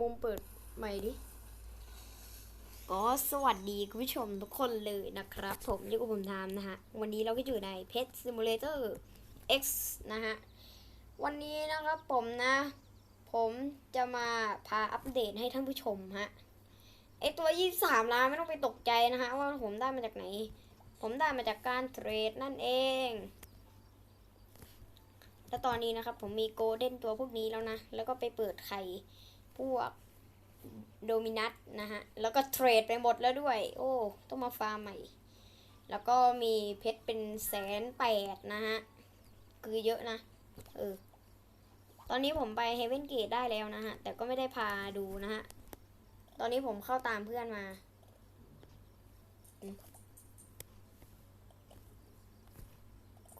มุมเปิดใหม่ดิ ก็สวัสดีคุณผู้ชมทุกคนเลยนะครับ ผมยู่กับผมทามนะฮะ วันนี้เราก็อยู่ในเพ Pet Simulator X นะฮะ วันนี้นะครับผมนะ ผมจะมาพาอัปเดตให้ท่านผู้ชมฮะ ไอตัว 23 ล้านไม่ต้องไปตกใจนะฮะ ว่าผมได้มาจากไหน ผมได้มาจากการเทรดนั่นเองแล้วตอนนี้นะครับผมมีโกลเด้นตัวพวกนี้แล้วนะ แล้วก็ไปเปิดไข่ พวกโดมินัสนะฮะ แล้วก็เทรดไปหมดแล้วด้วย โอ้ ต้องมาฟาร์มใหม่ แล้วก็มีเพชรเป็นแสนแปดนะฮะ คือเยอะนะ เออ ตอนนี้ผมไปเฮเวนเกตได้แล้วนะฮะ แต่ก็ไม่ได้พาดูนะฮะ ตอนนี้ผมเข้าตามเพื่อนมา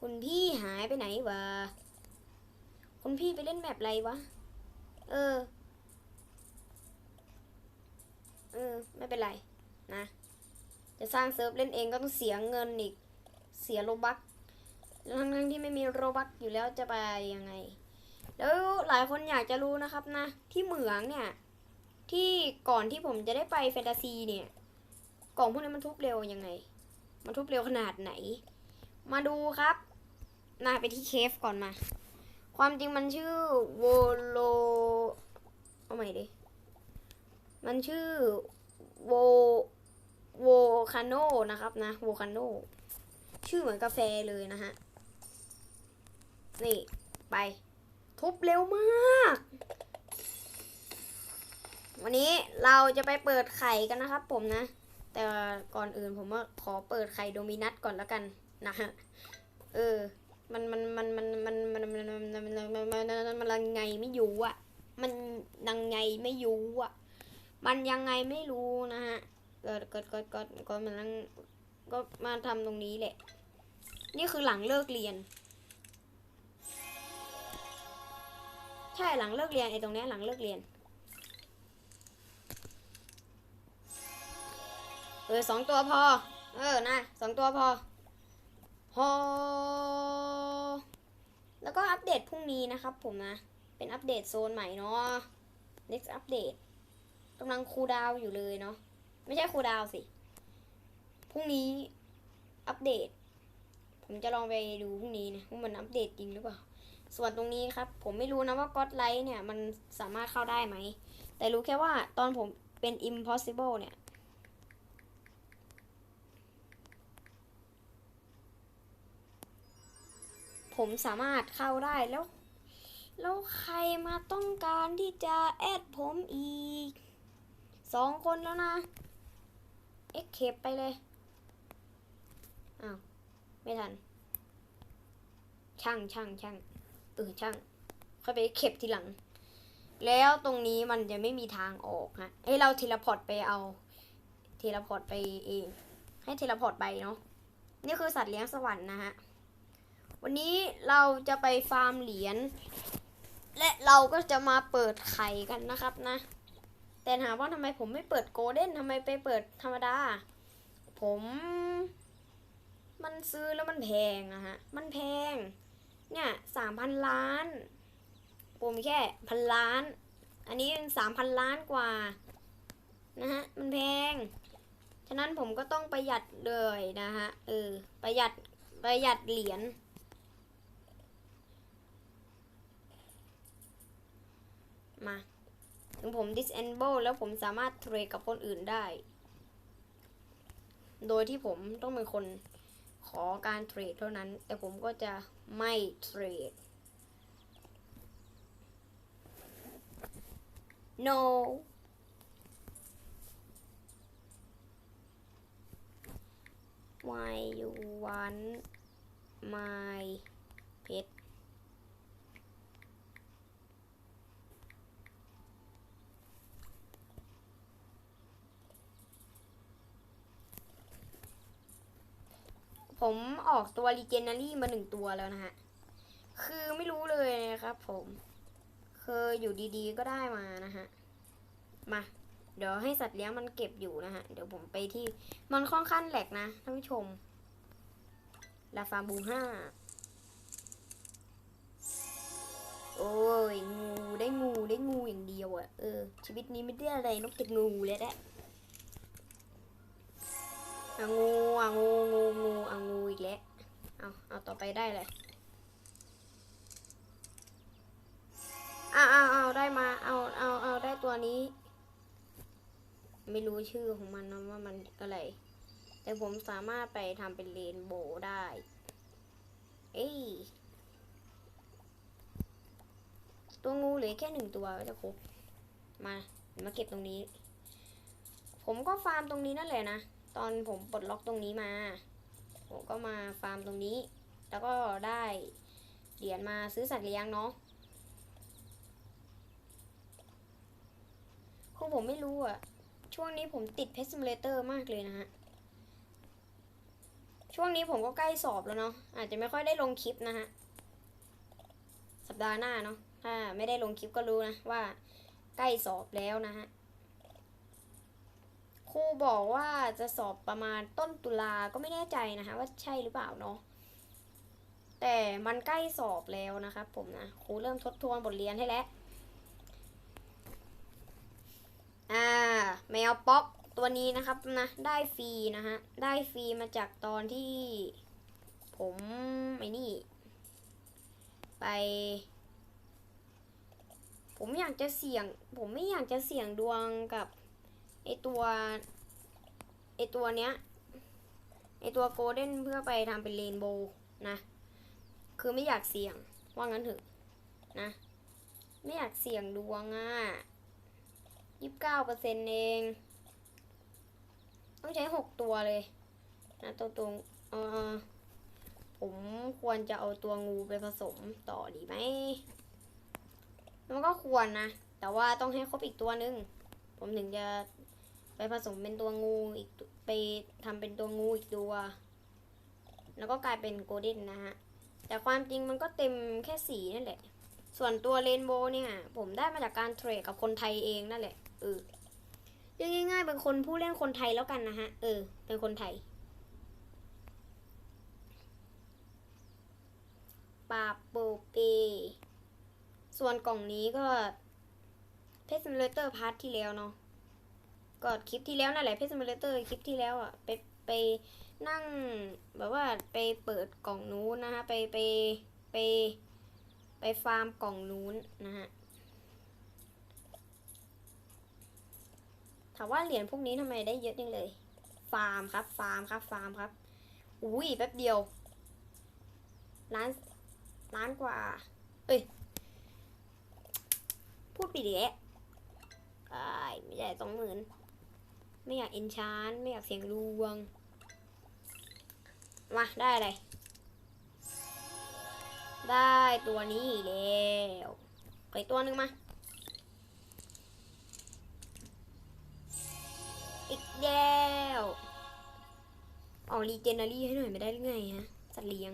คุณพี่หายไปไหนวะ คุณพี่ไปเล่นแบบอะไรวะ เออ เออ ไม่เป็นไร นะ จะสร้างเซิร์ฟเล่นเองก็ต้องเสียเงินอีก เสียโลบักทั้งทั้งที่ไม่มีโลบักอยู่แล้วจะไปยังไง แล้วหลายคนอยากจะรู้นะครับนะ ที่เหมืองเนี่ย ที่ก่อนที่ผมจะได้ไปแฟนตาซีเนี่ย กล่องพวกนี้มันทุบเร็วยังไง มันทุบเร็วขนาดไหน มาดูครับนาไปที่เคฟก่อนมา ความจริงมันชื่อโวโล เอาใหม่ดิ มันชื่อโวโวคาโนนะครับนะโวคาโนชื่อเหมือนกาแฟเลยนะฮะ นี่ ไป ทุบเร็วมาก วันนี้เราจะไปเปิดไข่กันนะครับผมนะ แต่ก่อนอื่นผมว่าขอเปิดไข่โดมินัสก่อนแล้วกันนะฮะ เออ มันมันมันมันมันมันมันมันมันมันมันมันมันยังไงไม่อยู่อะมันยังไงไม่อยู่อะมัน มันยังไงไม่รู้นะฮะเกิดเกิดเกิดกิดก็มันนั่งก็มาทำตรงนี้แหละ นี่คือหลังเลิกเรียน ใช่หลังเลิกเรียนไอ้ตรงนี้หลังเลิกเรียน เออสองตัวพอ เออนะสองตัวพอฮอแล้วก็อัปเดตพรุ่งนี้นะครับผมนะ เป็นอัปเดตโซนใหม่เนาะ next update กำลังคูดาวอยู่เลยเนาะไม่ใช่คูดาวสิพรุ่งนี้อัปเดต ผมจะลองไปดูพรุ่งนี้นะว่ามันอัปเดตจริงหรือเปล่า ส่วนตรงนี้ครับ ผมไม่รู้นะว่าก็อดไลท์เนี่ยมันสามารถเข้าได้ไหม แต่รู้แค่ว่าตอนผมเป็น impossible เนี่ยผมสามารถเข้าได้แล้ว แล้วใครมาต้องการที่จะแอดผมอีก สองคนแล้วนะ เอ็กเคปไปเลย อ้าว ไม่ทัน ช่างช่างช่างเออช่าง ค่อยไปเข็บทีหลัง แล้วตรงนี้มันจะไม่มีทางออกฮะให้เราเทเลพอร์ตไปเอา เทเลพอร์ตไปเอง ให้เทเลพอร์ตไปเนาะ นี่คือสัตว์เลี้ยงสวรรค์นะฮะ วันนี้เราจะไปฟาร์มเหรียญ และเราก็จะมาเปิดไข่กันนะครับนะ แต่ถามว่าทำไมผมไม่เปิดโกลเด้นทำไมไปเปิดธรรมดา ผม มันซื้อแล้วมันแพงอะฮะ มันแพง เนี่ยสามพันล้าน ผมแค่พันล้าน อันนี้สามพันล้านกว่านะฮะ มันแพง ฉะนั้นผมก็ต้องประหยัดเลยนะฮะ เออ ประหยัด ประหยัดเหรียญมา ถึงผม disable แล้วผมสามารถเทรดกับคนอื่นได้ โดยที่ผมต้องเป็นคนขอการเทรดเท่านั้น แต่ผมก็จะไม่เทรด no why you want my pet ผมออกตัว Legendary มาหนึ่งตัวแล้วนะฮะ คือไม่รู้เลยนะครับผมคืออยู่ดีๆก็ได้มานะฮะ มา เดี๋ยวให้สัตว์เลี้ยงมันเก็บอยู่นะฮะ เดี๋ยวผมไปที่มันค่อนข้างแหลกนะท่านผู้ชม ลาฟาบูห้า โอ้ยงูได้งูได้งูอย่างเดียวอะ่ะ เออ ชีวิตนี้ไม่ได้อะไรนอกจากงูเลยแหละ องูองูงูงูองูอีกแล้ว เอาเอาต่อไปได้เลยเอาเอาเอาได้มา เอาเอาเอาได้ตัวนี้ ไม่รู้ชื่อของมันนะว่ามันอะไร แต่ผมสามารถไปทำเป็นเรนโบได้ เอ้ยตัวงูเหลือแค่หนึ่งตัวก็จะครบมา มาเก็บตรงนี้ ผมก็ฟาร์มตรงนี้นั่นแหละนะ ตอนผมปลดล็อกตรงนี้มา ผมก็มาฟาร์มตรงนี้ แล้วก็ได้เหรียญมาซื้อสัตว์เลี้ยงเนาะคือผมไม่รู้อะช่วงนี้ผมติดเพ s ซิมูเลเตอร์มากเลยนะฮะ ช่วงนี้ผมก็ใกล้สอบแล้วเนาะ อาจจะไม่ค่อยได้ลงคลิปนะฮะ สัปดาห์หน้าเนาะ ถ้าไม่ได้ลงคลิปก็รู้นะว่าใกล้สอบแล้วนะฮะ ครูบอกว่าจะสอบประมาณต้นตุลาก็ไม่แน่ใจนะคะว่าใช่หรือเปล่าเนาะแต่มันใกล้สอบแล้วนะครับผมนะครูเริ่มทบทวนบทเรียนให้แล้วอ่าแมวป๊อกตัวนี้นะครับนะได้ฟรีนะฮะได้ฟรีมาจากตอนที่ ผมไอ้นี่ ไป ผมอยากจะเสี่ยง ผมไม่อยากจะเสี่ยงดวงกับ ไอตัวไอตัวเนี้ยไอตัวโกลเด้นเพื่อไปทำเป็นเรนโบว์นะ คือไม่อยากเสี่ยง ว่างั้นเถอะนะ ไม่อยากเสี่ยงดวงอะยี่สิบเก้าเปอร์เซ็นต์เอง ต้องใช้หกตัวเลยนะตัวตรงเออผมควรจะเอาตัวงูไปผสมต่อดีไหม มันก็ควรนะ แต่ว่าต้องให้ครบอีกตัวหนึ่งผมถึงจะ ไปผสมเป็นตัวงูอีกไปทำเป็นตัวงูอีกตัว แล้วก็กลายเป็นโกลเด้นนะฮะ แต่ความจริงมันก็เต็มแค่สีนั่นแหละ ส่วนตัวเรนโบว์เนี่ย ผมได้มาจากการเทรดกับคนไทยเองนั่นแหละเออเรียกง่ายๆเป็นคนผู้เล่นคนไทยแล้วกันนะฮะ เออ เป็นคนไทยปาโปเป ส่วนกล่องนี้ก็เพจซิมูเลเตอร์พาร์ทที่แล้วเนาะ ก็คลิปที่แล้วนั่นแหละเพจซิมูเลเตอร์คลิปที่แล้วอะไปไปนั่งแบบว่าไปเปิดกล่องนู้นนะฮะไปไปไปไปฟาร์มกล่องนู้นนะฮะถามว่าเหรียญพวกนี้ทำไมได้เยอะจังเลย ฟาร์มครับ ฟาร์มครับฟาร์มครับอุ้ยแป๊บเดียวล้านล้านกว่า เอ้ย พูดปดิแอะไอ้ายไม่ได้สองหมื่น ไม่อยากเอนชานไม่อยากเสียงรวง มาได้อะไร ได้ตัวนี้แล้วไปตัวหนึ่งมา อีกแล้วเอารีเจนารี่ให้หน่อยไม่ได้หรือไงฮะ สัตว์เลี้ยง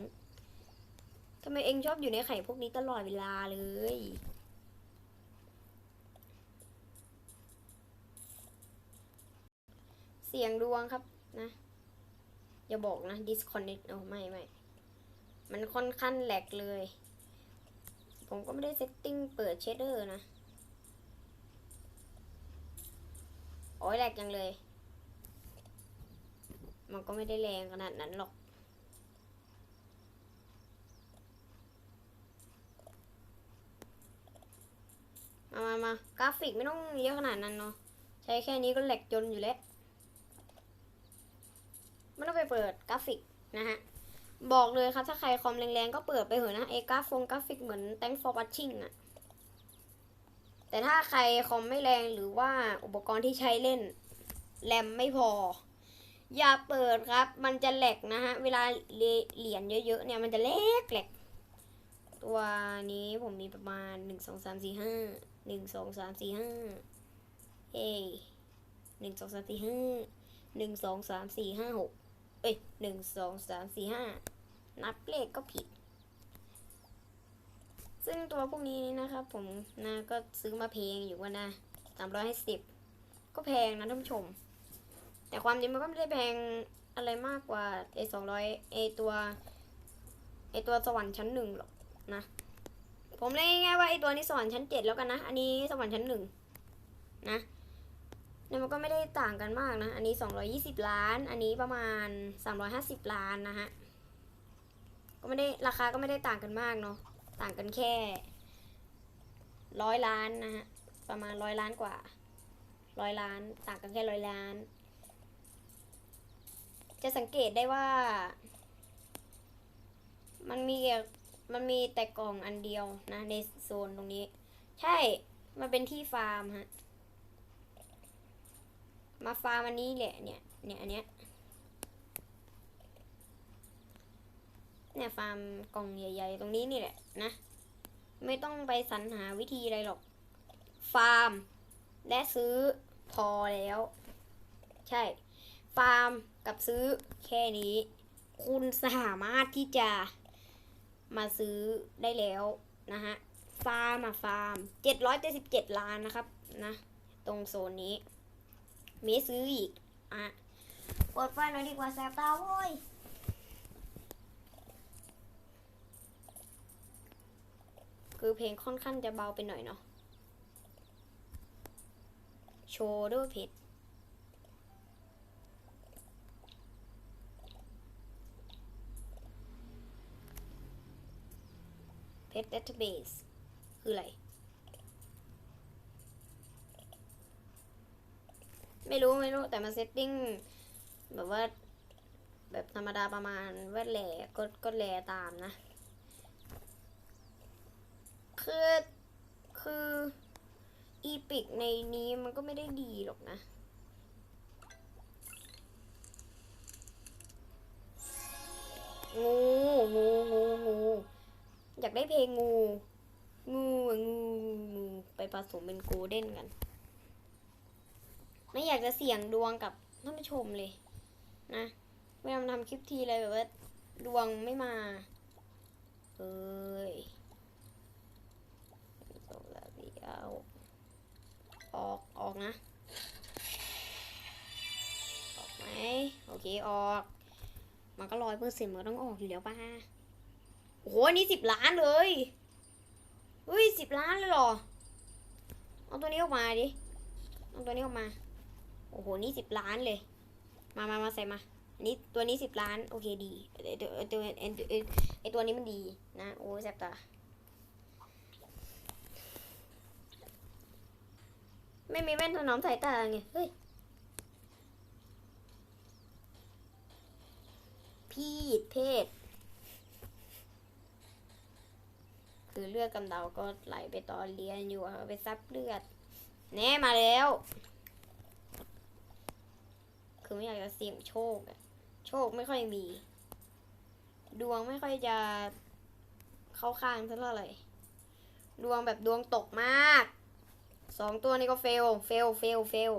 ทำไมเองชอบอยู่ในไข่พวกนี้ตลอดเวลาเลย เสียงดวงครับนะ อย่าบอกนะ disconnect เอาไม่ไม่ มันค่อนข้างแหลกเลย ผมก็ไม่ได้เซตติ้งเปิดเชดเดอร์นะ โอ้ยแหลกยังเลย มันก็ไม่ได้แรงขนาดนั้นหรอกมามามากราฟิกไม่ต้องเยอะขนาดนั้นเนาะใช้แค่นี้ก็แหลกจนอยู่แล้ว ไม่ต้องไปเปิดกราฟิกนะฮะ บอกเลยครับถ้าใครคอมแรงๆ ก็เปิดไปเถอะนะไอกราฟงกราฟิกเหมือน thank for watching อะแต่ถ้าใครคอมไม่แรงหรือว่าอุปกรณ์ที่ใช้เล่นแรมไม่พอ อย่าเปิดครับ มันจะแหลกนะฮะ เวลาเหรียญเยอะๆ เนี่ยมันจะเล็กแหลกตัวนี้ผมมีประมาณหนึ่งสองสามสี่ห้าหนึ่งสองสามสี่ห้าเอ้หนึ่งสองสามสี่ห้าหนึ่งสองสามสี่ห้าหก อ้ยหนึ่งสองสามสี่ห้านับเลขก็ผิด ซึ่งตัวพวกนี้นะครับ ผมนะก็ซื้อมาแพงอยู่ว่านะสามร้อยห้าสิบก็แพงนะท่านผู้ชม แต่ความจริงมันก็ไม่ได้แพงอะไรมากกว่าไอสองร้อยไอตัวไอตัวสวรรค์ชั้นหนึ่งหรอกนะ ผมเรียง่ายว่าไอตัวนี้สวรรค์ชั้นเจ็ดแล้วกันนะ อันนี้สวรรค์ชั้นหนึ่งนะ เนี่ยมันก็ไม่ได้ต่างกันมากนะ อันนี้สองร้อยี่สิบล้าน อันนี้ประมาณสามร้อยห้าสิบล้านนะฮะ ก็ไม่ได้ราคาก็ไม่ได้ต่างกันมากเนาะ ต่างกันแค่ร้อยล้านนะฮะ ประมาณร้อยล้านกว่าร้อยล้าน ต่างกันแค่ร้อยล้าน จะสังเกตได้ว่า มันมีมันมีแต่กล่องอันเดียวนะในโซนตรงนี้ ใช่ มันเป็นที่ฟาร์มฮะ มาฟาร์มอันนี้แหละเนี่ยเนี่ยอันเนี้ยเนี่ยฟาร์มกล่องใหญ่ๆ ตรงนี้นี่แหละนะ ไม่ต้องไปสรรหาวิธีอะไรหรอก ฟาร์ม และซื้อพอแล้ว ใช่ ฟาร์มกับซื้อแค่นี้ คุณสามารถที่จะมาซื้อได้แล้วนะฮะ ฟาร์มอะฟาร์มเจ็ดร้อยเจ็ดสิบเจ็ดล้านนะครับนะ ตรงโซนนี้ มีซื้ออีก อะเปิดไฟหน่อยดีกว่าแสบตาโว้ยคือเพลงค่อนข้างจะเบาไปหน่อยเนาะ โชว์ด้วยเพชรเพชร database คืออะไร ไม่รู้ไม่รู้ แต่มาเซตติ้งแบบว่า แบบธรรมดาประมาณว่าแหล่ก็ก็แหล่ตามนะ คือคืออีพิกในนี้มันก็ไม่ได้ดีหรอกนะงูงูงูงูอยากได้เพลงงู งูงูงูงูไปผสมเป็นโกลเด้นกัน ไม่อยากจะเสี่ยงดวงกับท่านผู้ชมเลย นะเวลามทำคลิปทีเลยแบบว่าดวงไม่มาเอ้ยตกแล้วเดียวออกออกนะ ออกไหมโอเคออก มันก็ร้อยเปอร์เซ็นต์มันต้องออกอยู่แล้วป่ะโอ้โหอันนี่สิบล้านเลยเฮ้ยสิบล้านเลยหรอ เอาตัวนี้ออกมาดิ เอาตัวนี้ออกมา อ้โห นี่สิบล้านเลย มามามาใส่มา อันนี้ตัวนี้สิบล้าน โอเคดีไอตัวไอตัวไอตัวไอตัวนี้มันดีนะ โอ้แสบตา ไม่มีแว่นถนอมสายตาไง เฮ้ย พีดเพศ คือเลือดกำเดาก็ไหลไปตอนเรียนอยู่ไปซับเลือด แน่มาแล้ว ไม่อยากจะเสี่ยงโชคอะโชคไม่ค่อยมี ดวงไม่ค่อยจะเข้าข้างเท่าไหร่ดวงแบบดวงตกมากสองตัวนี้ก็เฟล เฟล เฟล เฟล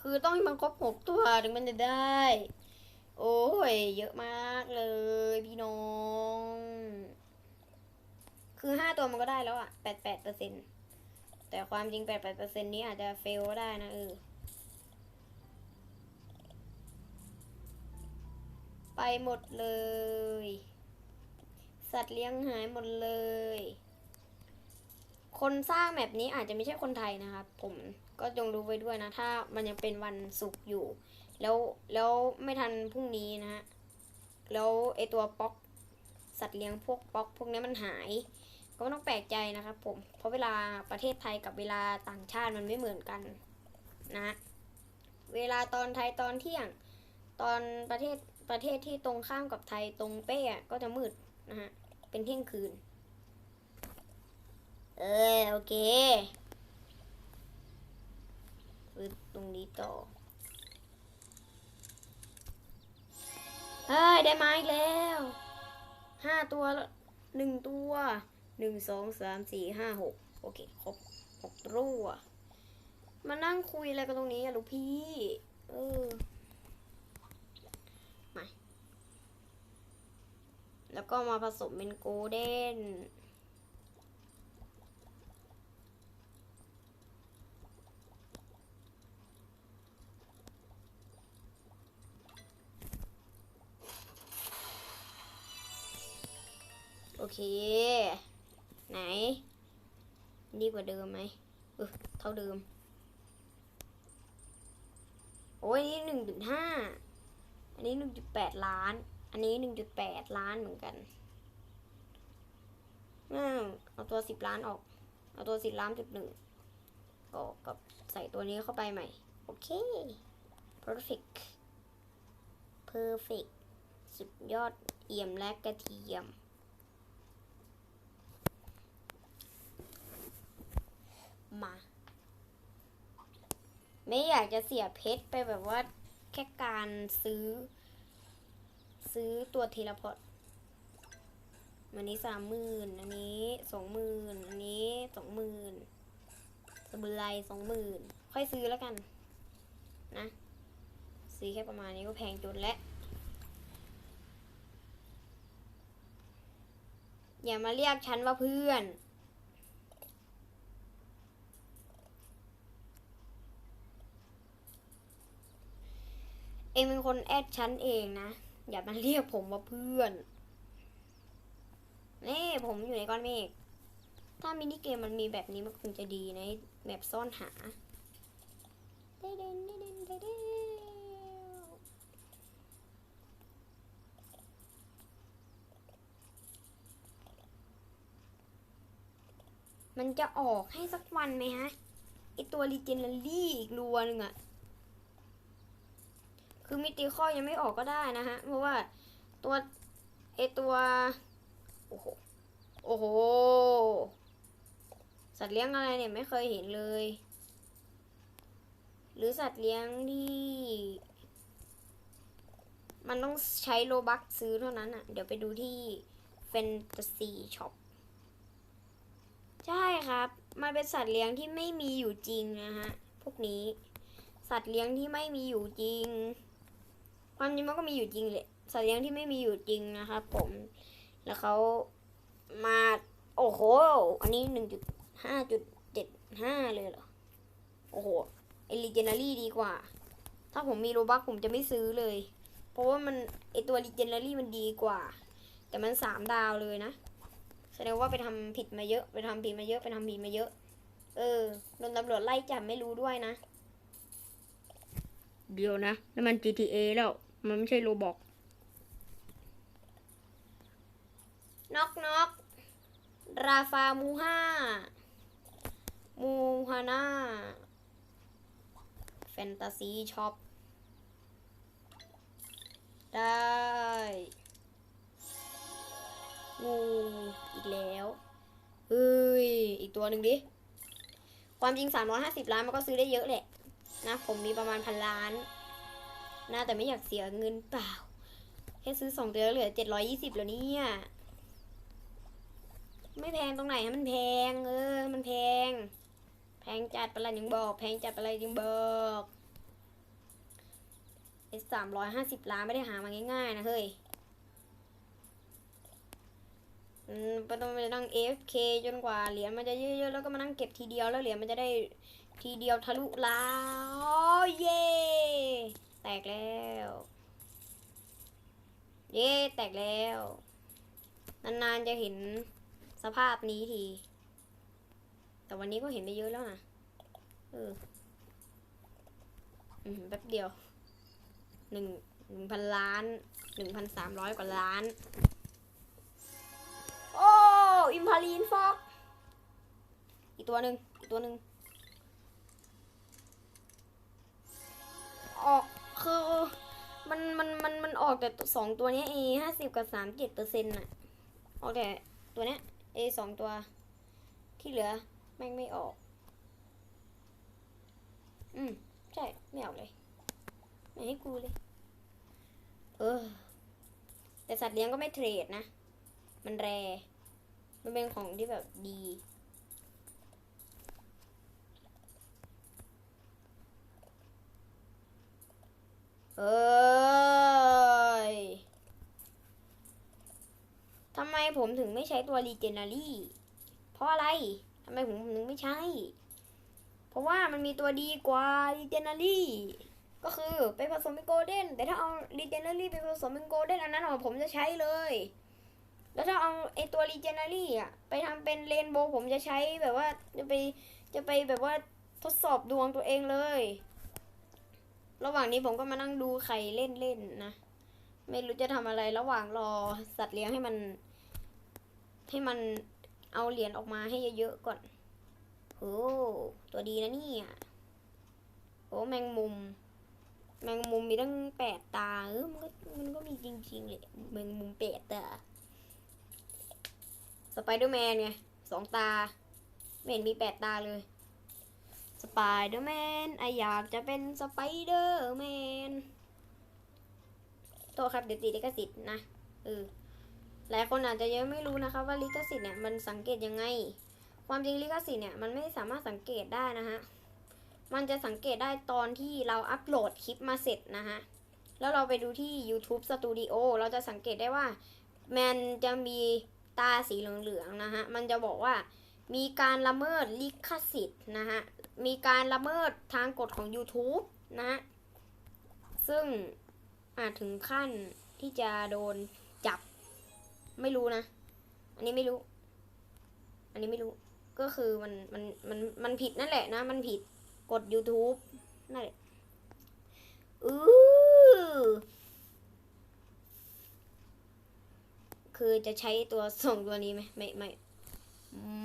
คือต้องมันครบหกตัวถึงมันจะได้ โอ้ย เยอะมากเลยพี่น้อง คือห้าตัวมันก็ได้แล้วอะแปดแปดเปอร์เซ็นต์ แต่ความจริงแปดแปดเปอร์เซ็นต์นี้อาจจะเฟลก็ได้นะเออ ไปหมดเลย สัตว์เลี้ยงหายหมดเลย คนสร้างแมปนี้อาจจะไม่ใช่คนไทยนะครับ ผมก็จงรู้ไว้ด้วยนะ ถ้ามันยังเป็นวันศุกร์อยู่ แล้วแล้วไม่ทันพรุ่งนี้นะฮะแล้วไอตัวป๊อกสัตว์เลี้ยงพวกป๊อก พวกนี้มันหาย ก็ไม่ต้องแปลกใจนะครับผม เพราะเวลาประเทศไทยกับเวลาต่างชาติมันไม่เหมือนกันนะ เวลาตอนไทยตอนเที่ยง ตอนประเทศประเทศที่ตรงข้ามกับไทยตรงเป๊ะก็จะมืดนะฮะ เป็นเที่ยงคืน เออโอเคปึ๊บตรงนี้ต่อ เฮ้ย ได้มาอีกแล้ว ห้าตัวหนึ่งตัว หนึ่งสองสามสี่ห้าหกโอเคครบหกตัวมานั่งคุยอะไรกันตรงนี้อะลูกพี่ เออมาแล้วก็มาผสมเป็นโกลเด้นโอเค ไหน ดีกว่าเดิมไหมเออเท่าเดิม โอ้ยนี่หนึ่งจุดห้าอันนี้หนึ่งจุดแปดล้าน อันนี้หนึ่งจุดแปดล้านเหมือนกันอืมเอาตัวสิบล้านออก เอาตัวสิบล้านจุดหนึ่งออกกับใส่ตัวนี้เข้าไปใหม่ โอเค perfect perfect สุดยอดเอี่ยมและกระเทียม มา ไม่อยากจะเสียเพชรไปแบบว่าแค่การซื้อ ซื้อตัวเทเลพอร์ตอันนี้สามหมื่นอันนี้สองหมื่นอันนี้สองหมื่นสบือไรสองหมื่นค่อยซื้อแล้วกัน นะ ซื้อแค่ประมาณนี้ก็แพงจนแล้วอย่ามาเรียกฉันว่าเพื่อน เองเป็นคนแอดฉันเองนะ อย่ามาเรียกผมว่าเพื่อน นี่ผมอยู่ในก้อนเมฆ ถ้ามินิเกมมันมีแบบนี้มันคงจะดีในะแบบซ่อนหาเด้เด้นเด้เด้นเด้เด้มันจะออกให้สักวันไหมฮะไอตัวรีเจนเนอรี่อีกรัวหนึ่งอะ คือมิติข้อยังไม่ออกก็ได้นะฮะ เพราะว่าตัวไอตัว โอ้โห โอ้โห สัตว์เลี้ยงอะไรเนี่ยไม่เคยเห็นเลย หรือสัตว์เลี้ยงที่ มันต้องใช้โลบักซื้อเท่านั้นอะ่ะ เดี๋ยวไปดูที่แฟนตาซีช็อปใช่ครับ มันเป็นสัตว์เลี้ยงที่ไม่มีอยู่จริงนะฮะ พวกนี้ สัตว์เลี้ยงที่ไม่มีอยู่จริง ความจริงมันก็มีอยู่จริงแหละสัตว์เลี้ยงที่ไม่มีอยู่จริงนะครับผม แล้วเขามา โอ้โห อันนี้หนึ่งจุดห้าจุดเจ็ดห้าเลยเหรอ โอ้โหไอรีเจนารี่ดีกว่า ถ้าผมมีโรบักผมจะไม่ซื้อเลย เพราะว่ามันไอตัวรีเจนารี่มันดีกว่า แต่มันสามดาวเลยนะ แสดงว่าไปทำผิดมาเยอะ ไปทำผิดมาเยอะ ไปทำผิดมาเยอะ เออ โดนตำรวจไล่จับไม่รู้ด้วยนะ เดี๋ยวนะนั่นมัน GTA แล้ว มันไม่ใช่โรบอกน็อกน็อกราฟามูฮามูฮาน่าแฟนตาซีช็อป ได้ งูอีกแล้วเฮ้ย อีกตัวหนึ่งดิ ความจริง 350 ล้านมันก็ซื้อได้เยอะแหละ นะ ผมมีประมาณพันล้าน นะแต่ไม่อยากเสียเงินเปล่า แค่ซื้อสองตัวเหลือ720แล้วเนี่ย ไม่แพงตรงไหนฮะมันแพง เออ มันแพง แพงจัดประหลัดยังบอก แพงจัดประหลัดยังบอกไอ้สามร้อยห้าสิบล้านไม่ได้หามาง่ายๆนะเฮ้ยอืมไม่ต้องไปนั่ง AFK จนกว่าเหรียญมันจะเยอะๆแล้วก็มานั่งเก็บทีเดียวแล้วเหรียญมันจะได้ทีเดียวทะลุล้านเย้ แตกแล้ว เย้แตกแล้ว นานๆจะเห็นสภาพนี้ที แต่วันนี้ก็เห็นไปเยอะแล้วนะเอออืมแป๊บเดียวหนึ่งหนึ่งพันล้านหนึ่งพันสามร้อยกว่าล้าน โอ้อิมพาลีนฟอก อีกตัวหนึ่งอีกตัวหนึ่งออก คือมันมันมันมันออกแต่สองตัวนี้เอห้าสิบกับสามเจ็ดเปอร์เซ็นต์น่ะออกแต่ตัวเนี้ยเอสองตัว ที่เหลือแม่งไม่ออก อืม ใช่ ไม่ออกเลยไม่ให้กูเลย เออ แต่สัตว์เลี้ยงก็ไม่เทรดนะ มันแร มันเป็นของที่แบบดี เอ้ยทำไมผมถึงไม่ใช้ตัวรีเจนารี่ เพราะอะไรทำไมผมถึงไม่ใช้ เพราะว่ามันมีตัวดีกว่ารีเจนารี่ ก็คือไปผสมเป็นโกลเด้น แต่ถ้าเอารีเจนารี่ไปผสมเป็นโกลเด้นอันนั้นอผมจะใช้เลย แล้วถ้าเอาไอตัว Legendary อะไปทำเป็นเรนโบว์ผมจะใช้แบบว่าจะไปจะไปแบบว่าทดสอบดวงตัวเองเลย ระหว่างนี้ผมก็มานั่งดูไข่เล่นเล่นๆนะ ไม่รู้จะทำอะไรระหว่างรอสัตว์เลี้ยงให้มัน ให้มันเอาเหรียญออกมาให้เยอะๆก่อนโอ้ตัวดีนะนี่ยโอ้แมงมุม แมงมุมมีตั้งแปดตาเออมันก็มันก็มีจริงๆเลยแมงมุมแปดตาสไปเดอร์แมนไงสองตา ไม่เห็นมีแปดตาเลย ไปเดอร์แมนไออยากจะเป็นสไปเดอร์แมนโทษครับเดี๋ยวติดลิขสิทธิ์นะเออหลายคนอาจจะยังไม่รู้นะคะว่าลิขสิทธิ์เนี่ยมันสังเกตยังไง ความจริงลิขสิทธิ์เนี่ยมันไม่สามารถสังเกตได้นะฮะมันจะสังเกตได้ตอนที่เราอัปโหลดคลิปมาเสร็จนะฮะแล้วเราไปดูที่ YouTube Studio เราจะสังเกตได้ว่าแมนจะมีตาสีเหลืองๆนะฮะมันจะบอกว่ามีการละเมิดลิขสิทธิ์นะฮะ มีการละเมิดทางกฎของ YouTube นะ ซึ่งอาจถึงขั้นที่จะโดนจับ ไม่รู้นะ อันนี้ไม่รู้ อันนี้ไม่รู้ ก็คือมันมันมันมันผิดนั่นแหละนะ มันผิดกด YouTube นั่นแหละอือคือจะใช้ตัวส่งตัวนี้ไหมไม่ไม่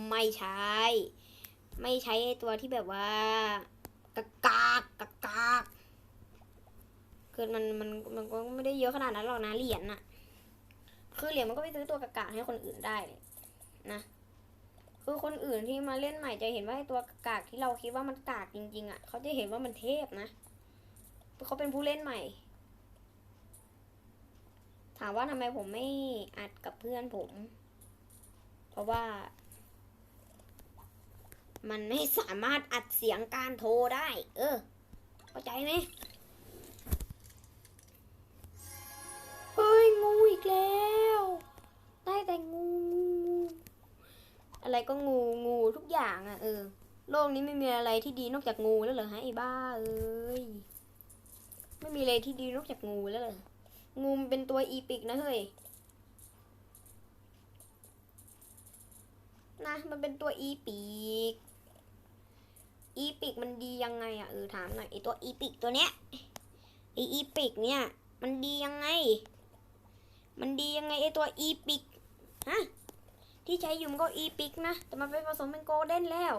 ไม่ใช้ ไม่ใช้ตัวที่แบบว่ากากากกากากคือมันมันมันก็ไม่ได้เยอะขนาดนั้นหรอกนะเหรียญน่ะ คือเหรียญมันก็ไปซื้อตัวกากาให้คนอื่นได้นะ คือคนอื่นที่มาเล่นใหม่จะเห็นว่าไอ้ตัวกากที่เราคิดว่ามันกากจริง ๆ อะ เขาจะเห็นว่ามันเทพนะเขาเป็นผู้เล่นใหม่ ถามว่าทำไมผมไม่อัดกับเพื่อนผม เพราะว่า มันไม่สามารถอัดเสียงการโทรได้ เออ เข้าใจไหมเฮ้ย งูอีกแล้ว ได้แต่งูงูงูอะไรก็งูงูทุกอย่างอะ่ะ เออ โลกนี้ไม่มีอะไรที่ดีนอกจากงูแล้วเหรอฮะไอ้บ้าเอ้ย ไม่มีอะไรที่ดีนอกจากงูแล้วเหรอ งูมันเป็นตัวอีปิกนะเฮ้ยนะมันเป็นตัวอีปิก อีปิกมันดียังไงอะ่ะเออถามหน่อยไอตัวอีปิกตัวเนี้ยไออีปิกเนี่ย มันดียังไง มันดียังไงไอตัวอีปิกฮะที่ใช้อยู่มันก็อีปิกนะ แต่มันไปผสมเป็นโกลเด้นแล้ว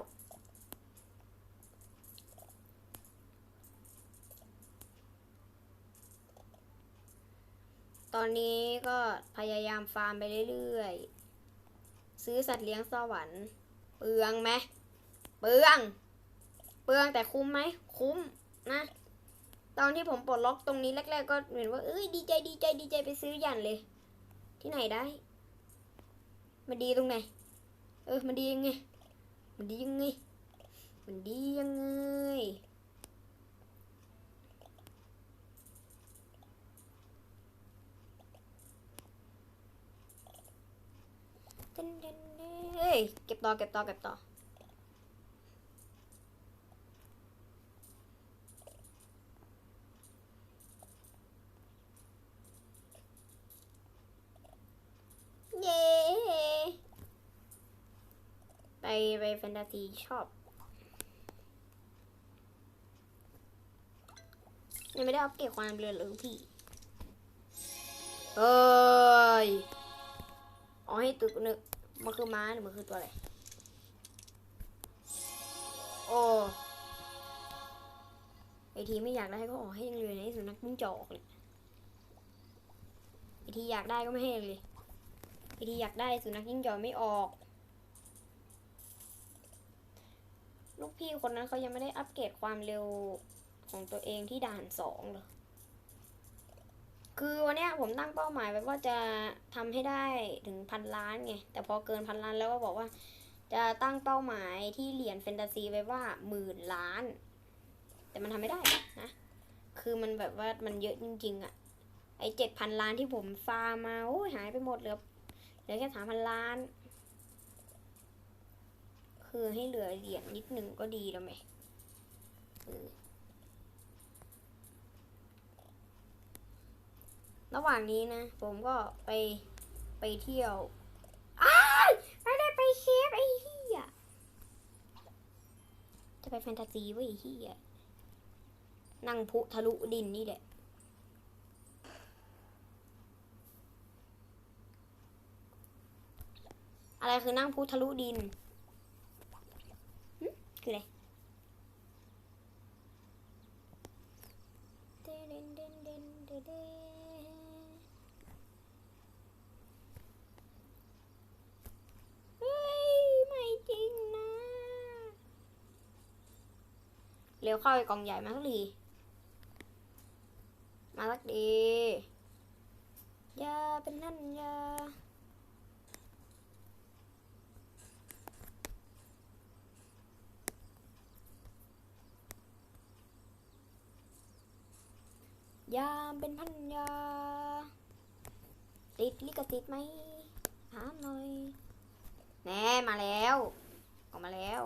ตอนนี้ก็พยายามฟาร์มไปเรื่อยๆ ซื้อสัตว์เลี้ยงสวรรค์ เปลืองไหม เปลือง เปลืองแต่คุ้มไหม คุ้มนะ ตอนที่ผมปลดล็อกตรงนี้แรก ๆ ก็เห็นว่าเอ้ยดีใจดีใจดีใจไปซื้อยันเลย ที่ไหนได้ มันดีตรงไหน เออ มันดียังไง มันดียังไง มันดียังไงเฮ้ยเก็บต่อเก็บต่อเก็บต่อ เย้ไปไปแฟนตาซีชอบยังไม่ได้อัปเกรดความเร็วเลยพี่เฮ้ยเอ๋อให้ตึกนึกมันคือม้าหรือมันคือตัวอะไร โอ้ไอทีไม่อยากได้ก็ออกให้ยังเลยนะไอ้สุนัขมึงจอกเลยไอทีอยากได้ก็ไม่ให้เลย ไอทีอยากได้สุนัขยิ่งจอกไม่ออก ลูกพี่คนนั้นเขายังไม่ได้อัปเกรดความเร็วของตัวเองที่ด่านสองเลยคือวันนี้ผมตั้งเป้าหมายไว้ว่าจะทำให้ได้ถึงพันล้านไง แต่พอเกินพันล้านแล้วก็บอกว่า จะตั้งเป้าหมายที่เหรียญแฟนตาซีไว้ว่าหมื่นล้าน แต่มันทำไม่ได้นะ คือมันแบบว่ามันเยอะจริงๆอะ่ะ ไอเจ็ดพันล้านที่ผมฟาร์มมาโอ้ยหายไปหมดเหลือ ลือแค่สามพันล้าน คือให้เหลือเหรียญนิดหนึ่งก็ดีแล้วไหมระหว่างนี้นะ ผมก็ไปไปเที่ยวอ้าไม่ได้ไปเคฟไอ้เหี้ยจะไปแฟนตาซีเว้ยไอ้เหี้ยนั่งพุทะลุดินนี่แหละ อะไรคือนั่งพุทะลุดินหึคืออะไรเร็วเข้าไอ้กล่องใหญ่มาสักทีมาสักดีอย่าเป็นนั่นอย่า ยามเป็นพันยา ติดลิกติดไหมถามหน่อยแน่มาแล้วออกมาแล้ว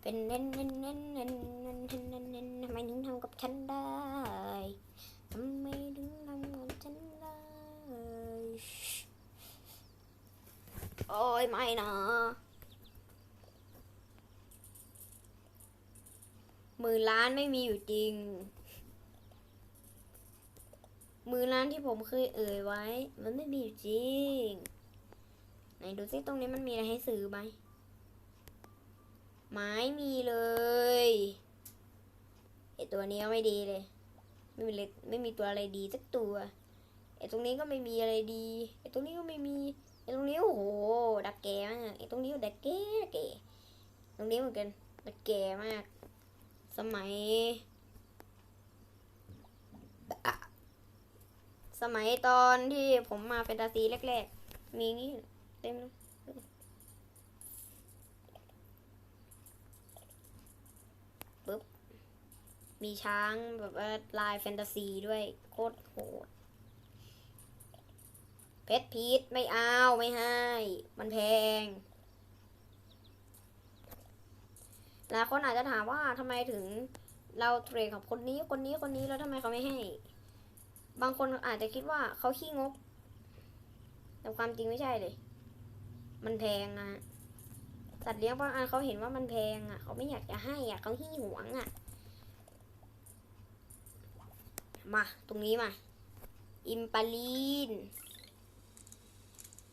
เป็นเน้นเน้นเน้นเน้นเน้นเน้นเน้นทำไมถึงทำกับฉันได้ทำไมถึงท โอ้ยไม่นะ หมื่นล้านไม่มีอยู่จริง หมื่นล้านที่ผมเคยเอ่ยไว้ มันไม่มีอยู่จริง ไหนดูซิตรงนี้มันมีอะไรให้ซื้อไหมไม่มีเลยไอตัวนี้ก็ไม่ดีเลย ไม่มีเลยไม่มีตัวอะไรดีสักตัวไอตรงนี้ก็ไม่มีอะไรดีไอตรงนี้ก็ไม่มี ตรงนี้โอ้โหดักแกมากไอ้ตรงนี้ดักแกดักแกตรงนี้เหมือนกันดักแกมาก สมัย สมัยตอนที่ผมมาแฟนตาซีแรกๆ มีงี้เต็มเลยปึ๊บ มีช้างแบบว่าลายแฟนตาซีด้วยโคตรโหด ชรพีชไม่เอาไม่ให้ มันแพงหลายคนอาจจะถามว่าทำไมถึงเราเทรดกับคนนี้คนนี้คนนี้แล้วทำไมเขาไม่ให้ บางคนอาจจะคิดว่าเขาขี้งก แต่ความจริงไม่ใช่เลย มันแพงอะสัตว์เลี้ยงบางอันเขาเห็นว่ามันแพงอะเขาไม่อยากจะให้อะเขาขี้หวงอะมา ตรงนี้มา อิมปาลีน